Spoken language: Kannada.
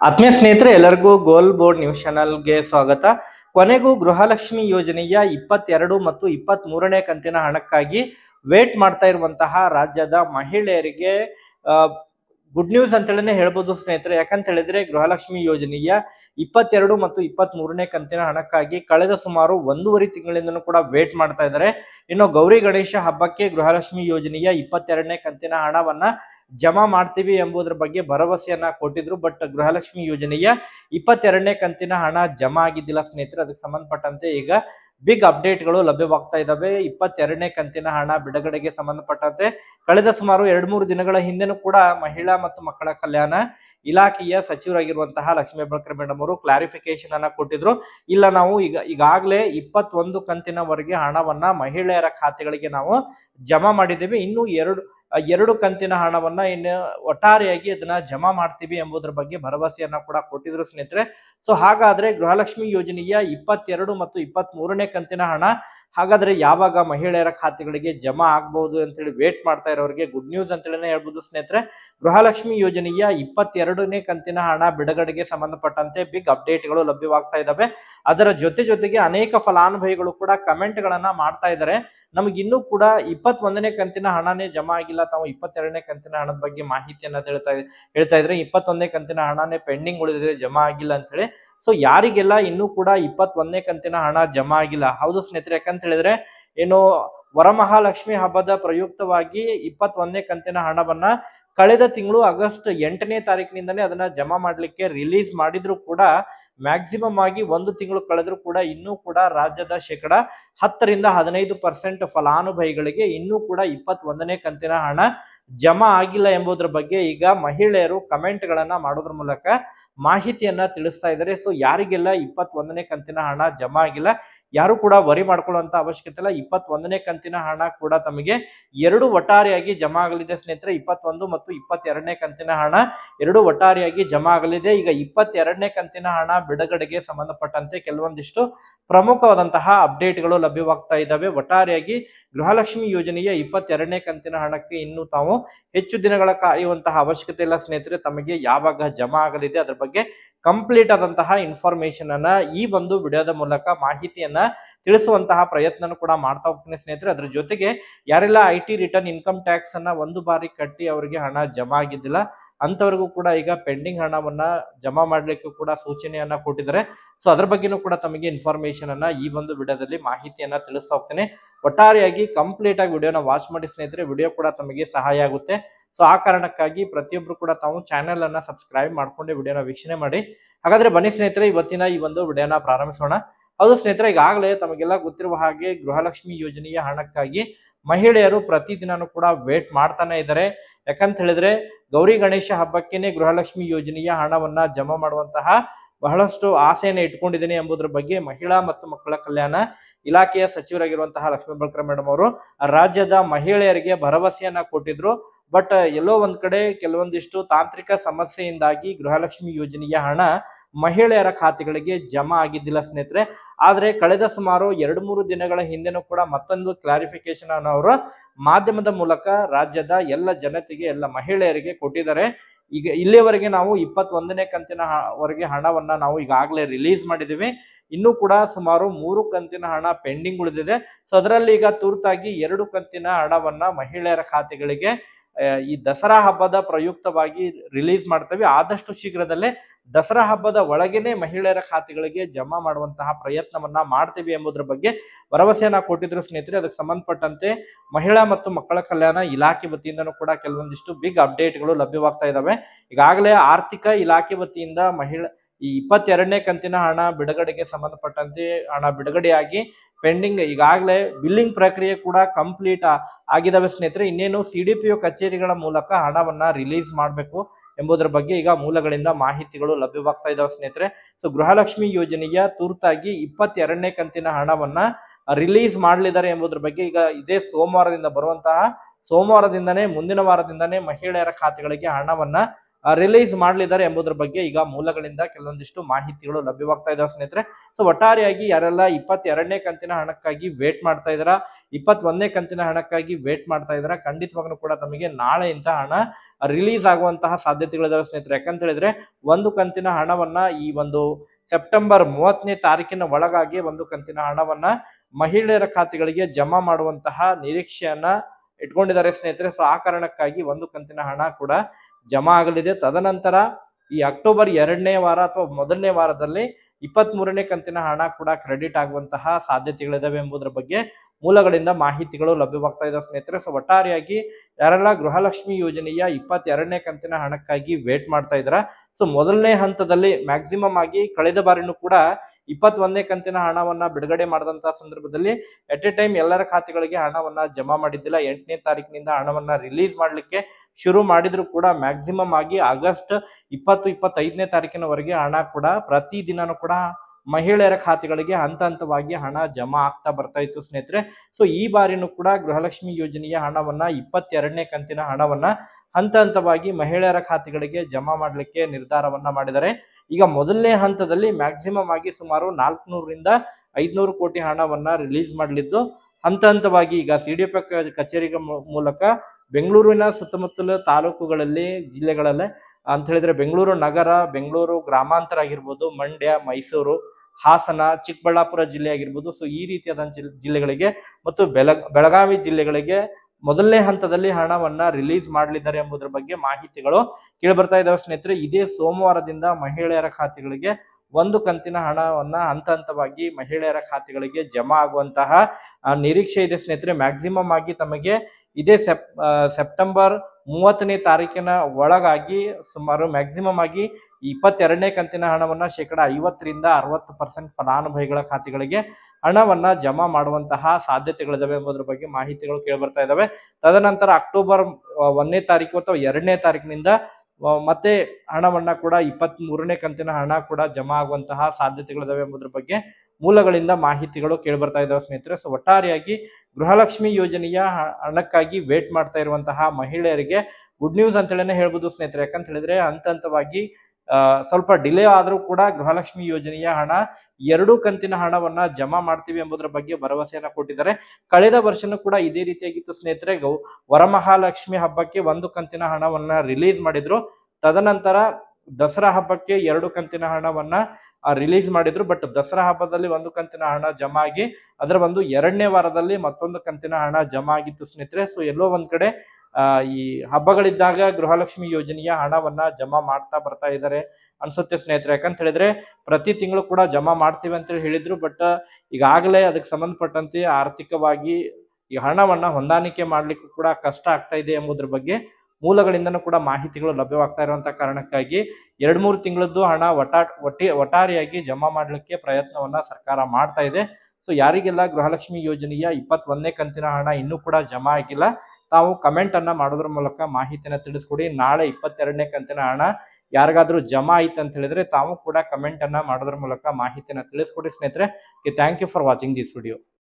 ಆತ್ಮೀಯ ಸ್ನೇಹಿತರೆ, ಎಲ್ಲರಿಗೂ ಗೋಲ್ ಬೋರ್ಡ್ ನ್ಯೂಸ್ ಚಾನಲ್ಗೆ ಸ್ವಾಗತ. ಕೊನೆಗೂ ಗೃಹಲಕ್ಷ್ಮಿ ಯೋಜನೆಯ ಇಪ್ಪತ್ತೆರಡು ಮತ್ತು ಇಪ್ಪತ್ತ್ ಮೂರನೇ ಕಂತಿನ ಹಣಕ್ಕಾಗಿ ವೇಟ್ ಮಾಡ್ತಾ ಇರುವಂತಹ ರಾಜ್ಯದ ಮಹಿಳೆಯರಿಗೆ ಗುಡ್ ನ್ಯೂಸ್ ಅಂತೇಳಿನೇ ಹೇಳ್ಬೋದು ಸ್ನೇಹಿತರೆ. ಯಾಕಂತ ಹೇಳಿದ್ರೆ ಗೃಹಲಕ್ಷ್ಮಿ ಯೋಜನೆಯ ಇಪ್ಪತ್ತೆರಡು ಮತ್ತು ಇಪ್ಪತ್ತ್ ಮೂರನೇ ಕಂತಿನ ಹಣಕ್ಕಾಗಿ ಕಳೆದ ಸುಮಾರು ಒಂದೂವರೆ ತಿಂಗಳಿಂದನೂ ಕೂಡ ವೇಟ್ ಮಾಡ್ತಾ ಇದ್ದಾರೆ. ಇನ್ನು ಗೌರಿ ಗಣೇಶ ಹಬ್ಬಕ್ಕೆ ಗೃಹಲಕ್ಷ್ಮಿ ಯೋಜನೆಯ ಇಪ್ಪತ್ತೆರಡನೇ ಕಂತಿನ ಹಣವನ್ನ ಜಮಾ ಮಾಡ್ತೀವಿ ಎಂಬುದರ ಬಗ್ಗೆ ಭರವಸೆಯನ್ನ ಕೊಟ್ಟಿದ್ರು. ಬಟ್ ಗೃಹಲಕ್ಷ್ಮಿ ಯೋಜನೆಯ ಇಪ್ಪತ್ತೆರಡನೇ ಕಂತಿನ ಹಣ ಜಮಾ ಆಗಿದ್ದಿಲ್ಲ ಸ್ನೇಹಿತರೆ. ಅದಕ್ಕೆ ಸಂಬಂಧಪಟ್ಟಂತೆ ಈಗ ಬಿಗ್ ಅಪ್ಡೇಟ್ಗಳು ಲಭ್ಯವಾಗ್ತಾ ಇದಾವೆ. ಇಪ್ಪತ್ತೆರಡನೇ ಕಂತಿನ ಹಣ ಬಿಡುಗಡೆಗೆ ಸಂಬಂಧಪಟ್ಟಂತೆ ಕಳೆದ ಸುಮಾರು ಎರಡ್ ಮೂರು ದಿನಗಳ ಹಿಂದೆನೂ ಕೂಡ ಮಹಿಳಾ ಮತ್ತು ಮಕ್ಕಳ ಕಲ್ಯಾಣ ಇಲಾಖೆಯ ಸಚಿವರಾಗಿರುವಂತಹ ಲಕ್ಷ್ಮೀ ಹೆಬ್ಬಾಳ್ಕರ್ ಮೇಡಮ್ ಅವರು ಕ್ಲಾರಿಫಿಕೇಶನ್ ಅನ್ನ ಕೊಟ್ಟಿದ್ರು. ಇಲ್ಲ, ನಾವು ಈಗ, ಈಗಾಗಲೇ ಇಪ್ಪತ್ತೊಂದು ಕಂತಿನವರೆಗೆ ಹಣವನ್ನ ಮಹಿಳೆಯರ ಖಾತೆಗಳಿಗೆ ನಾವು ಜಮಾ ಮಾಡಿದ್ದೇವೆ. ಇನ್ನು ಎರಡು ಎರಡು ಕಂತಿನ ಹಣವನ್ನ ಇನ್ನು ಒಟ್ಟಾರೆಯಾಗಿ ಅದನ್ನ ಜಮಾ ಮಾಡ್ತೀವಿ ಎಂಬುದರ ಬಗ್ಗೆ ಭರವಸೆಯನ್ನ ಕೂಡ ಕೊಟ್ಟಿದ್ರು ಸ್ನೇಹಿತರೆ. ಸೊ ಹಾಗಾದ್ರೆ ಗೃಹಲಕ್ಷ್ಮಿ ಯೋಜನೆಯ ಇಪ್ಪತ್ತೆರಡು ಮತ್ತು ಇಪ್ಪತ್ತ್ ಮೂರನೇ ಕಂತಿನ ಹಣ ಹಾಗಾದ್ರೆ ಯಾವಾಗ ಮಹಿಳೆಯರ ಖಾತೆಗಳಿಗೆ ಜಮಾ ಆಗ್ಬಹುದು ಅಂತೇಳಿ ವೇಟ್ ಮಾಡ್ತಾ ಇರೋರಿಗೆ ಗುಡ್ ನ್ಯೂಸ್ ಅಂತೇಳಿ ಹೇಳ್ಬೋದು ಸ್ನೇಹಿತರೆ. ಗೃಹಲಕ್ಷ್ಮಿ ಯೋಜನೆಯ ಇಪ್ಪತ್ತೆರಡನೇ ಕಂತಿನ ಹಣ ಬಿಡುಗಡೆಗೆ ಸಂಬಂಧಪಟ್ಟಂತೆ ಬಿಗ್ ಅಪ್ಡೇಟ್ಗಳು ಲಭ್ಯವಾಗ್ತಾ ಇದ್ದಾವೆ ಅದರ ಜೊತೆ ಜೊತೆಗೆ ಅನೇಕ ಫಲಾನುಭವಿಗಳು ಕೂಡ ಕಮೆಂಟ್ ಗಳನ್ನ ಮಾಡ್ತಾ ಇದ್ದಾರೆ ನಮಗಿನ್ನೂ ಕೂಡ ಇಪ್ಪತ್ತೊಂದನೇ ಕಂತಿನ ಹಣನೇ ಜಮಾ ಆಗಿಲ್ಲ. ತಾವು ಇಪ್ಪತ್ತೆರಡನೇ ಕಂತಿನ ಹಣದ ಬಗ್ಗೆ ಮಾಹಿತಿಯನ್ನ ಹೇಳ್ತಾ ಹೇಳ್ತಾ ಇದ್ರೆ ಇಪ್ಪತ್ತೊಂದನೇ ಕಂತಿನ ಹಣನೇ ಪೆಂಡಿಂಗ್ ಉಳಿದಿದೆ, ಜಮಾ ಆಗಿಲ್ಲ ಅಂತ ಹೇಳಿ ಸೊ ಯಾರಿಗೆಲ್ಲ ಇನ್ನೂ ಕೂಡ ಇಪ್ಪತ್ತೊಂದನೇ ಕಂತಿನ ಹಣ ಜಮಾ ಆಗಿಲ್ಲ? ಹೌದು ಸ್ನೇಹಿತರೆ ಯಾಕಂತ ಹೇಳಿದ್ರೆ ಏನು ವರಮಹಾಲಕ್ಷ್ಮಿ ಹಬ್ಬದ ಪ್ರಯುಕ್ತವಾಗಿ ಇಪ್ಪತ್ತೊಂದನೇ ಕಂತಿನ ಹಣವನ್ನ ಕಳೆದ ತಿಂಗಳು ಆಗಸ್ಟ್ ಎಂಟನೇ ತಾರೀಕಿನಿಂದನೇ ಅದನ್ನ ಜಮಾ ಮಾಡ್ಲಿಕ್ಕೆ ರಿಲೀಸ್ ಮಾಡಿದ್ರು ಕೂಡ ಮ್ಯಾಕ್ಸಿಮಮ್ ಆಗಿ ಒಂದು ತಿಂಗಳು ಕಳೆದ್ರು ಕೂಡ ಇನ್ನೂ ಕೂಡ ರಾಜ್ಯದ ಶೇಕಡ ಹತ್ತರಿಂದ ಹದಿನೈದು ಪರ್ಸೆಂಟ್ ಫಲಾನುಭವಿಗಳಿಗೆ ಇನ್ನೂ ಕೂಡ ಇಪ್ಪತ್ತೊಂದನೇ ಕಂತಿನ ಹಣ ಜಮಾ ಆಗಿಲ್ಲ ಎಂಬುದರ ಬಗ್ಗೆ ಈಗ ಮಹಿಳೆಯರು ಕಮೆಂಟ್ ಗಳನ್ನ ಮಾಡೋದ್ರ ಮೂಲಕ ಮಾಹಿತಿಯನ್ನ ತಿಳಿಸ್ತಾ ಇದ್ದಾರೆ. ಸೊ ಯಾರಿಗೆಲ್ಲ ಇಪ್ಪತ್ತೊಂದನೇ ಕಂತಿನ ಹಣ ಜಮಾ ಆಗಿಲ್ಲ, ಯಾರು ಕೂಡ ವರಿ ಮಾಡ್ಕೊಳ್ಳುವಂತ ಅವಶ್ಯಕತೆ ಇಲ್ಲ. ಇಪ್ಪತ್ತೊಂದನೇ ಕಂತಿನ ಹಣ ಕೂಡ ತಮಗೆ ಎರಡು ಒಟ್ಟಾರೆಯಾಗಿ ಜಮಾ ಆಗಲಿದೆ ಸ್ನೇಹಿತರೆ. ಇಪ್ಪತ್ತೊಂದು ಮತ್ತು ಇಪ್ಪತ್ತೆರಡನೇ ಕಂತಿನ ಹಣ ಎರಡು ಒಟ್ಟಾರೆಯಾಗಿ ಜಮಾ ಆಗಲಿದೆ. ಈಗ ಇಪ್ಪತ್ತೆರಡನೇ ಕಂತಿನ ಹಣ ಬಿಡುಗಡೆಗೆ ಸಂಬಂಧಪಟ್ಟಂತೆ ಕೆಲವೊಂದಿಷ್ಟು ಪ್ರಮುಖವಾದಂತಹ ಅಪ್ಡೇಟ್ಗಳು ಲಭ್ಯವಾಗ್ತಾ ಇದ್ದಾವೆ. ಒಟ್ಟಾರೆಯಾಗಿ ಗೃಹಲಕ್ಷ್ಮಿ ಯೋಜನೆಯ ಇಪ್ಪತ್ತೆರಡನೇ ಕಂತಿನ ಹಣಕ್ಕೆ ಇನ್ನೂ ತಾವು ಹೆಚ್ಚು ದಿನಗಳ ಕಾಯುವಂತಹ ಅವಶ್ಯಕತೆ ಇಲ್ಲ ಸ್ನೇಹಿತರೆ. ತಮಗೆ ಯಾವಾಗ ಜಮಾ ಆಗಲಿದೆ ಅದ್ರ ಬಗ್ಗೆ ಕಂಪ್ಲೀಟ್ ಆದಂತಹ ಇನ್ಫಾರ್ಮೇಶನ್ ಅನ್ನ ಈ ಒಂದು ವಿಡಿಯೋದ ಮೂಲಕ ಮಾಹಿತಿಯನ್ನ ತಿಳಿಸುವಂತಹ ಪ್ರಯತ್ನನೂ ಕೂಡ ಮಾಡ್ತಾ ಹೋಗ್ತೀನಿ ಸ್ನೇಹಿತರೆ. ಅದ್ರ ಜೊತೆಗೆ ಯಾರೆಲ್ಲ I T return income tax ಅನ್ನ ಒಂದು ಬಾರಿ ಕಟ್ಟಿ ಅವರಿಗೆ ಹಣ ಜಮಾ ಆಗಿದ್ದಿಲ್ಲ, ಅಂಥವ್ರಿಗೂ ಕೂಡ ಈಗ ಪೆಂಡಿಂಗ್ ಹಣವನ್ನ ಜಮಾ ಮಾಡಲಿಕ್ಕೆ ಕೂಡ ಸೂಚನೆಯನ್ನ ಕೊಟ್ಟಿದ್ದಾರೆ. ಸೊ ಅದ್ರ ಬಗ್ಗೆನೂ ಕೂಡ ತಮಗೆ ಇನ್ಫಾರ್ಮೇಶನ್ ಅನ್ನ ಈ ಒಂದು ವಿಡಿಯೋದಲ್ಲಿ ಮಾಹಿತಿಯನ್ನ ತಿಳಿಸ್ತಾ ಹೋಗ್ತೇನೆ. ಒಟ್ಟಾರೆಯಾಗಿ ಕಂಪ್ಲೀಟ್ ಆಗಿ ವಿಡಿಯೋನ ವಾಚ್ ಮಾಡಿ ಸ್ನೇಹಿತರೆ, ವಿಡಿಯೋ ಕೂಡ ತಮಗೆ ಸಹಾಯ ಆಗುತ್ತೆ. ಸೊ ಆ ಕಾರಣಕ್ಕಾಗಿ ಪ್ರತಿಯೊಬ್ರು ಕೂಡ ತಾವು ಚಾನೆಲ್ ಅನ್ನ ಸಬ್ಸ್ಕ್ರೈಬ್ ಮಾಡ್ಕೊಂಡು ವಿಡಿಯೋನ ವೀಕ್ಷಣೆ ಮಾಡಿ. ಹಾಗಾದ್ರೆ ಬನ್ನಿ ಸ್ನೇಹಿತರೆ, ಇವತ್ತಿನ ಈ ಒಂದು ವಿಡಿಯೋನ ಪ್ರಾರಂಭಿಸೋಣ. ಹೌದು ಸ್ನೇಹಿತರೆ, ಈಗಾಗಲೇ ತಮಗೆಲ್ಲ ಗೊತ್ತಿರುವ ಹಾಗೆ ಗೃಹಲಕ್ಷ್ಮಿ ಯೋಜನೆಯ ಹಣಕ್ಕಾಗಿ ಮಹಿಳೆಯರು ಪ್ರತಿದಿನನೂ ಕೂಡ ವೇಟ್ ಮಾಡ್ತಾನೆ ಇದ್ದಾರೆ. ಯಾಕಂತ ಹೇಳಿದ್ರೆ, ಗೌರಿ ಗಣೇಶ ಹಬ್ಬಕ್ಕೇನೆ ಗೃಹಲಕ್ಷ್ಮಿ ಯೋಜನೆಯ ಹಣವನ್ನ ಜಮಾ ಮಾಡುವಂತಹ ಬಹಳಷ್ಟು ಆಸೆಯನ್ನು ಇಟ್ಕೊಂಡಿದ್ದೇನೆ ಎಂಬುದರ ಬಗ್ಗೆ ಮಹಿಳಾ ಮತ್ತು ಮಕ್ಕಳ ಕಲ್ಯಾಣ ಇಲಾಖೆಯ ಸಚಿವರಾಗಿರುವಂತಹ ಲಕ್ಷ್ಮೀ ಬಳ್ಕರ್ ಮೇಡಮ್ ಅವರು ರಾಜ್ಯದ ಮಹಿಳೆಯರಿಗೆ ಭರವಸೆಯನ್ನ ಕೊಟ್ಟಿದ್ರು. ಬಟ್ ಎಲ್ಲೋ ಒಂದ್ ಕಡೆ ಕೆಲವೊಂದಿಷ್ಟು ತಾಂತ್ರಿಕ ಸಮಸ್ಯೆಯಿಂದಾಗಿ ಗೃಹಲಕ್ಷ್ಮಿ ಯೋಜನೆಯ ಹಣ ಮಹಿಳೆಯರ ಖಾತೆಗಳಿಗೆ ಜಮಾ ಆಗಿದ್ದಿಲ್ಲ ಸ್ನೇಹಿತರೆ. ಆದರೆ ಕಳೆದ ಸುಮಾರು ಎರಡು ಮೂರು ದಿನಗಳ ಹಿಂದೆನೂ ಕೂಡ ಮತ್ತೊಂದು ಕ್ಲಾರಿಫಿಕೇಶನ್ ಅನ್ನು ಅವರು ಮಾಧ್ಯಮದ ಮೂಲಕ ರಾಜ್ಯದ ಎಲ್ಲ ಜನತೆಗೆ, ಎಲ್ಲ ಮಹಿಳೆಯರಿಗೆ ಕೊಟ್ಟಿದ್ದಾರೆ. ಈಗ ಇಲ್ಲಿಯವರೆಗೆ ನಾವು ಇಪ್ಪತ್ತೊಂದನೇ ಕಂತಿನ ವರೆಗೆ ಹಣವನ್ನ ನಾವು ಈಗಾಗಲೇ ರಿಲೀಸ್ ಮಾಡಿದ್ದೀವಿ. ಇನ್ನೂ ಕೂಡ ಸುಮಾರು ಮೂರು ಕಂತಿನ ಹಣ ಪೆಂಡಿಂಗ್ ಉಳಿದಿದೆ. ಸೊ ಅದರಲ್ಲಿ ಈಗ ತುರ್ತಾಗಿ ಎರಡು ಕಂತಿನ ಹಣವನ್ನ ಮಹಿಳೆಯರ ಖಾತೆಗಳಿಗೆ ಈ ದಸರಾ ಹಬ್ಬದ ಪ್ರಯುಕ್ತವಾಗಿ ರಿಲೀಸ್ ಮಾಡ್ತೇವೆ. ಆದಷ್ಟು ಶೀಘ್ರದಲ್ಲೇ ದಸರಾ ಹಬ್ಬದ ಒಳಗೇನೆ ಮಹಿಳೆಯರ ಖಾತೆಗಳಿಗೆ ಜಮಾ ಮಾಡುವಂತಹ ಪ್ರಯತ್ನವನ್ನ ಮಾಡ್ತೇವೆ ಎಂಬುದರ ಬಗ್ಗೆ ಭರವಸೆಯನ್ನ ಕೊಟ್ಟಿದ್ರು ಸ್ನೇಹಿತರೆ. ಅದಕ್ಕೆ ಸಂಬಂಧಪಟ್ಟಂತೆ ಮಹಿಳಾ ಮತ್ತು ಮಕ್ಕಳ ಕಲ್ಯಾಣ ಇಲಾಖೆ ವತಿಯಿಂದನೂ ಕೂಡ ಕೆಲವೊಂದಿಷ್ಟು ಬಿಗ್ ಅಪ್ಡೇಟ್ಗಳು ಲಭ್ಯವಾಗ್ತಾ ಇದಾವೆ. ಈಗಾಗಲೇ ಆರ್ಥಿಕ ಇಲಾಖೆ ವತಿಯಿಂದ ಮಹಿಳಾ ಈ ಇಪ್ಪತ್ತೆರಡನೇ ಕಂತಿನ ಹಣ ಬಿಡುಗಡೆಗೆ ಸಂಬಂಧಪಟ್ಟಂತೆ ಹಣ ಬಿಡುಗಡೆಯಾಗಿ ಪೆಂಡಿಂಗ್ ಈಗಾಗಲೇ ಬಿಲ್ಲಿಂಗ್ ಪ್ರಕ್ರಿಯೆ ಕೂಡ ಕಂಪ್ಲೀಟ್ ಆಗಿದಾವೆ ಸ್ನೇಹಿತರೆ. ಇನ್ನೇನು ಸಿ ಡಿ ಪಿ ಯು ಕಚೇರಿಗಳ ಮೂಲಕ ಹಣವನ್ನ ರಿಲೀಸ್ ಮಾಡಬೇಕು ಎಂಬುದರ ಬಗ್ಗೆ ಈಗ ಮೂಲಗಳಿಂದ ಮಾಹಿತಿಗಳು ಲಭ್ಯವಾಗ್ತಾ ಇದ್ದಾವೆ ಸ್ನೇಹಿತರೆ. ಸೊ, ಗೃಹಲಕ್ಷ್ಮಿ ಯೋಜನೆಯ ತುರ್ತಾಗಿ ಇಪ್ಪತ್ತೆರಡನೇ ಕಂತಿನ ಹಣವನ್ನ ರಿಲೀಸ್ ಮಾಡಲಿದ್ದಾರೆ ಎಂಬುದರ ಬಗ್ಗೆ ಈಗ ಇದೇ ಸೋಮವಾರದಿಂದ ಬರುವಂತಹ ಸೋಮವಾರದಿಂದನೇ, ಮುಂದಿನ ವಾರದಿಂದನೇ ಮಹಿಳೆಯರ ಖಾತೆಗಳಿಗೆ ಹಣವನ್ನ ರಿಲೀಸ್ ಮಾಡಲಿದ್ದಾರೆ ಎಂಬುದರ ಬಗ್ಗೆ ಈಗ ಮೂಲಗಳಿಂದ ಕೆಲವೊಂದಿಷ್ಟು ಮಾಹಿತಿಗಳು ಲಭ್ಯವಾಗ್ತಾ ಇದಾವೆ ಸ್ನೇಹಿತರೆ. ಸೊ ಒಟ್ಟಾರೆಯಾಗಿ ಯಾರೆಲ್ಲ ಇಪ್ಪತ್ತೆರಡನೇ ಕಂತಿನ ಹಣಕ್ಕಾಗಿ ವೇಟ್ ಮಾಡ್ತಾ ಇದ್ದಾರಾ, ಇಪ್ಪತ್ತೊಂದನೇ ಕಂತಿನ ಹಣಕ್ಕಾಗಿ ವೇಟ್ ಮಾಡ್ತಾ ಇದ್ದಾರ, ಖಂಡಿತವಾಗ್ಲೂ ಕೂಡ ತಮಗೆ ನಾಳೆಯಿಂದ ಹಣ ರಿಲೀಸ್ ಆಗುವಂತಹ ಸಾಧ್ಯತೆಗಳಿದಾವೆ ಸ್ನೇಹಿತರೆ. ಯಾಕಂತ ಹೇಳಿದ್ರೆ ಒಂದು ಕಂತಿನ ಹಣವನ್ನ ಈ ಒಂದು ಸೆಪ್ಟೆಂಬರ್ ಮೂವತ್ತನೇ ತಾರೀಕಿನ ಒಳಗಾಗಿ ಒಂದು ಕಂತಿನ ಹಣವನ್ನ ಮಹಿಳೆಯರ ಖಾತೆಗಳಿಗೆ ಜಮಾ ಮಾಡುವಂತಹ ನಿರೀಕ್ಷೆಯನ್ನ ಇಟ್ಕೊಂಡಿದ್ದಾರೆ ಸ್ನೇಹಿತರೆ. ಸೊ ಆ ಕಾರಣಕ್ಕಾಗಿ ಒಂದು ಕಂತಿನ ಹಣ ಕೂಡ ಜಮಾ ಆಗಲಿದೆ. ತದನಂತರ ಈ ಅಕ್ಟೋಬರ್ ಎರಡನೇ ವಾರ ಅಥವಾ ಮೊದಲನೇ ವಾರದಲ್ಲಿ ಇಪ್ಪತ್ತ್ ಮೂರನೇ ಕಂತಿನ ಹಣ ಕೂಡ ಕ್ರೆಡಿಟ್ ಆಗುವಂತಹ ಸಾಧ್ಯತೆಗಳಿದಾವೆ ಎಂಬುದರ ಬಗ್ಗೆ ಮೂಲಗಳಿಂದ ಮಾಹಿತಿಗಳು ಲಭ್ಯವಾಗ್ತಾ ಇದ್ದಾವೆ ಸ್ನೇಹಿತರೆ. ಸೊ ಒಟ್ಟಾರೆಯಾಗಿ ಯಾರೆಲ್ಲ ಗೃಹಲಕ್ಷ್ಮಿ ಯೋಜನೆಯ ಇಪ್ಪತ್ತೆರಡನೇ ಕಂತಿನ ಹಣಕ್ಕಾಗಿ ವೇಟ್ ಮಾಡ್ತಾ ಇದ್ರ. ಸೊ ಮೊದಲನೇ ಹಂತದಲ್ಲಿ ಮ್ಯಾಕ್ಸಿಮಮ್ ಆಗಿ ಕಳೆದ ಬಾರಿನೂ ಕೂಡ ಇಪ್ಪತ್ತೊಂದನೇ ಕಂತಿನ ಹಣವನ್ನ ಬಿಡುಗಡೆ ಮಾಡಿದಂತಹ ಸಂದರ್ಭದಲ್ಲಿ ಎಟ್ ಎ ಟೈಮ್ ಎಲ್ಲರ ಖಾತೆಗಳಿಗೆ ಹಣವನ್ನ ಜಮಾ ಮಾಡಿದ್ದಿಲ್ಲ. ಎಂಟನೇ ತಾರೀಕಿನಿಂದ ಹಣವನ್ನ ರಿಲೀಸ್ ಮಾಡಲಿಕ್ಕೆ ಶುರು ಮಾಡಿದ್ರು ಕೂಡ ಮ್ಯಾಕ್ಸಿಮಮ್ ಆಗಿ ಆಗಸ್ಟ್ ಇಪ್ಪತ್ತು, ಇಪ್ಪತ್ತೈದನೇ ತಾರೀಕಿನವರೆಗೆ ಹಣ ಕೂಡ ಪ್ರತಿ ದಿನಾನು ಕೂಡ ಮಹಿಳೆಯರ ಖಾತೆಗಳಿಗೆ ಹಂತ ಹಂತವಾಗಿ ಹಣ ಜಮಾ ಆಗ್ತಾ ಬರ್ತಾ ಇತ್ತು ಸ್ನೇಹಿತರೆ. ಸೊ ಈ ಬಾರಿನೂ ಕೂಡ ಗೃಹಲಕ್ಷ್ಮಿ ಯೋಜನೆಯ ಹಣವನ್ನ ಇಪ್ಪತ್ತೆರಡನೇ ಕಂತಿನ ಹಣವನ್ನ ಹಂತ ಹಂತವಾಗಿ ಮಹಿಳೆಯರ ಖಾತೆಗಳಿಗೆ ಜಮಾ ಮಾಡಲಿಕ್ಕೆ ನಿರ್ಧಾರವನ್ನ ಮಾಡಿದ್ದಾರೆ. ಈಗ ಮೊದಲನೇ ಹಂತದಲ್ಲಿ ಮ್ಯಾಕ್ಸಿಮಮ್ ಆಗಿ ಸುಮಾರು ನಾಲ್ಕುನೂರರಿಂದ ಐದ್ನೂರು ಕೋಟಿ ಹಣವನ್ನ ರಿಲೀಸ್ ಮಾಡಲಿದ್ದು ಹಂತ ಹಂತವಾಗಿ ಈಗ ಸಿ ಡಿ ಎಫ್ ಕಚೇರಿಗಳ ಮೂಲಕ ಬೆಂಗಳೂರಿನ ಸುತ್ತಮುತ್ತಲ ತಾಲೂಕುಗಳಲ್ಲಿ, ಜಿಲ್ಲೆಗಳಲ್ಲಿ ಅಂತ ಹೇಳಿದ್ರೆ ಬೆಂಗಳೂರು ನಗರ, ಬೆಂಗಳೂರು ಗ್ರಾಮಾಂತರ ಆಗಿರ್ಬೋದು, ಮಂಡ್ಯ, ಮೈಸೂರು, ಹಾಸನ, ಚಿಕ್ಕಬಳ್ಳಾಪುರ ಜಿಲ್ಲೆ ಆಗಿರ್ಬೋದು. ಸೊ ಈ ರೀತಿಯಾದ ಜಿಲ್- ಜಿಲ್ಲೆಗಳಿಗೆ ಮತ್ತು ಬೆಳ ಬೆಳಗಾವಿ ಜಿಲ್ಲೆಗಳಿಗೆ ಮೊದಲನೇ ಹಂತದಲ್ಲಿ ಹಣವನ್ನ ರಿಲೀಸ್ ಮಾಡಲಿದ್ದಾರೆ ಎಂಬುದರ ಬಗ್ಗೆ ಮಾಹಿತಿಗಳು ಕೇಳಿಬರ್ತಾ ಇದ್ದಾವೆ ಸ್ನೇಹಿತರೆ, ಇದೇ ಸೋಮವಾರದಿಂದ ಮಹಿಳೆಯರ ಖಾತೆಗಳಿಗೆ ಒಂದು ಕಂತಿನ ಹಣವನ್ನ ಹಂತ ಹಂತವಾಗಿ ಮಹಿಳೆಯರ ಖಾತೆಗಳಿಗೆ ಜಮಾ ಆಗುವಂತಹ ನಿರೀಕ್ಷೆ ಇದೆ. ಸ್ನೇಹಿತರೆ ಮ್ಯಾಕ್ಸಿಮಮ್ ಆಗಿ ತಮಗೆ ಇದೇ ಸೆಪ್ ಸೆಪ್ಟೆಂಬರ್ ಮೂವತ್ತನೇ ತಾರೀಕಿನ ಒಳಗಾಗಿ ಸುಮಾರು ಮ್ಯಾಕ್ಸಿಮಮ್ ಆಗಿ ಇಪ್ಪತ್ತೆರಡನೇ ಕಂತಿನ ಹಣವನ್ನು ಶೇಕಡ ಐವತ್ತರಿಂದ ಅರವತ್ತು ಪರ್ಸೆಂಟ್ ಫಲಾನುಭವಿಗಳ ಖಾತೆಗಳಿಗೆ ಹಣವನ್ನು ಜಮಾ ಮಾಡುವಂತಹ ಸಾಧ್ಯತೆಗಳಿದಾವೆ ಎಂಬುದರ ಬಗ್ಗೆ ಮಾಹಿತಿಗಳು ಕೇಳಿಬರ್ತಾ ಇದ್ದಾವೆ ತದನಂತರ ಅಕ್ಟೋಬರ್ ಒಂದನೇ ತಾರೀಕು ಅಥವಾ ಎರಡನೇ ತಾರೀಕಿನಿಂದ ಮತ್ತೆ ಹಣವನ್ನ ಕೂಡ ಇಪ್ಪತ್ತ್ ಮೂರನೇ ಕಂತಿನ ಹಣ ಕೂಡ ಜಮಾ ಆಗುವಂತಹ ಸಾಧ್ಯತೆಗಳಿದಾವೆ ಎಂಬುದರ ಬಗ್ಗೆ ಮೂಲಗಳಿಂದ ಮಾಹಿತಿಗಳು ಕೇಳಿಬರ್ತಾ ಇದಾವೆ ಸ್ನೇಹಿತರೆ. ಸೊ ಒಟ್ಟಾರೆಯಾಗಿ ಗೃಹಲಕ್ಷ್ಮಿ ಯೋಜನೆಯ ಹಣಕ್ಕಾಗಿ ವೇಟ್ ಮಾಡ್ತಾ ಇರುವಂತಹ ಮಹಿಳೆಯರಿಗೆ ಗುಡ್ ನ್ಯೂಸ್ ಅಂತೇಳಿನೇ ಹೇಳ್ಬೋದು ಸ್ನೇಹಿತರೆ. ಯಾಕಂತ ಹೇಳಿದ್ರೆ ಹಂತ ಹಂತವಾಗಿ ಸ್ವಲ್ಪ ಡಿಲೇ ಆದರೂ ಕೂಡ ಗೃಹಲಕ್ಷ್ಮಿ ಯೋಜನೆಯ ಹಣ, ಎರಡು ಕಂತಿನ ಹಣವನ್ನ ಜಮಾ ಮಾಡ್ತೀವಿ ಎಂಬುದರ ಬಗ್ಗೆ ಭರವಸೆಯನ್ನ ಕೊಟ್ಟಿದ್ದಾರೆ. ಕಳೆದ ವರ್ಷನೂ ಕೂಡ ಇದೇ ರೀತಿಯಾಗಿತ್ತು ಸ್ನೇಹಿತರೆ. ಗೌ, ವರಮಹಾಲಕ್ಷ್ಮಿ ಹಬ್ಬಕ್ಕೆ ಒಂದು ಕಂತಿನ ಹಣವನ್ನ ರಿಲೀಸ್ ಮಾಡಿದ್ರು. ತದನಂತರ ದಸರಾ ಹಬ್ಬಕ್ಕೆ ಎರಡು ಕಂತಿನ ಹಣವನ್ನ ರಿಲೀಸ್ ಮಾಡಿದ್ರು. ಬಟ್ ದಸರಾ ಹಬ್ಬದಲ್ಲಿ ಒಂದು ಕಂತಿನ ಹಣ ಜಮಾ ಆಗಿ, ಅದರ ಒಂದು ಎರಡನೇ ವಾರದಲ್ಲಿ ಮತ್ತೊಂದು ಕಂತಿನ ಹಣ ಜಮಾ ಆಗಿತ್ತು ಸ್ನೇಹಿತರೆ. ಸೊ ಎಲ್ಲೋ ಒಂದ್ ಕಡೆ ಈ ಹಬ್ಬಗಳಿದ್ದಾಗ ಗೃಹಲಕ್ಷ್ಮಿ ಯೋಜನೆಯ ಹಣವನ್ನ ಜಮಾ ಮಾಡ್ತಾ ಬರ್ತಾ ಇದ್ದಾರೆ ಅನ್ಸುತ್ತೆ ಸ್ನೇಹಿತರೆ. ಯಾಕಂತ ಹೇಳಿದ್ರೆ ಪ್ರತಿ ತಿಂಗಳು ಕೂಡ ಜಮಾ ಮಾಡ್ತೀವಿ ಅಂತ ಹೇಳಿ ಹೇಳಿದ್ರು, ಬಟ್ ಈಗಾಗಲೇ ಅದಕ್ಕೆ ಸಂಬಂಧಪಟ್ಟಂತೆ ಆರ್ಥಿಕವಾಗಿ ಈ ಹಣವನ್ನ ಹೊಂದಾಣಿಕೆ ಮಾಡ್ಲಿಕ್ಕೂ ಕೂಡ ಕಷ್ಟ ಆಗ್ತಾ ಇದೆ ಎಂಬುದ್ರ ಬಗ್ಗೆ ಮೂಲಗಳಿಂದನೂ ಕೂಡ ಮಾಹಿತಿಗಳು ಲಭ್ಯವಾಗ್ತಾ ಇರುವಂತ ಕಾರಣಕ್ಕಾಗಿ ಎರಡ್ ಮೂರು ತಿಂಗಳದ್ದು ಹಣ ಒಟಾ ಒಟ್ಟಿ ಒಟ್ಟಾರೆಯಾಗಿ ಜಮಾ ಮಾಡ್ಲಿಕ್ಕೆ ಪ್ರಯತ್ನವನ್ನ ಸರ್ಕಾರ ಮಾಡ್ತಾ ಇದೆ. ಸೊ, ಯಾರಿಗೆಲ್ಲ ಗೃಹಲಕ್ಷ್ಮಿ ಯೋಜನೆಯ ಇಪ್ಪತ್ತೊಂದನೇ ಕಂತಿನ ಹಣ ಇನ್ನೂ ಕೂಡ ಜಮಾ ಆಗಿಲ್ಲ ತಾವು ಕಮೆಂಟ್ ಅನ್ನ ಮಾಡೋದ್ರ ಮೂಲಕ ಮಾಹಿತಿನ ತಿಳಿಸ್ಕೊಡಿ. ನಾಳೆ ಇಪ್ಪತ್ತೆರಡನೇ ಕಂತಿನ ಹಣ ಯಾರಿಗಾದ್ರೂ ಜಮಾ ಆಯ್ತು ಅಂತ ಹೇಳಿದ್ರೆ ತಾವು ಕೂಡ ಕಮೆಂಟ್ ಅನ್ನ ಮಾಡೋದ್ರ ಮೂಲಕ ಮಾಹಿತಿನ ತಿಳಿಸ್ಕೊಡಿ ಸ್ನೇಹಿತರೆ. Thank you for watching this video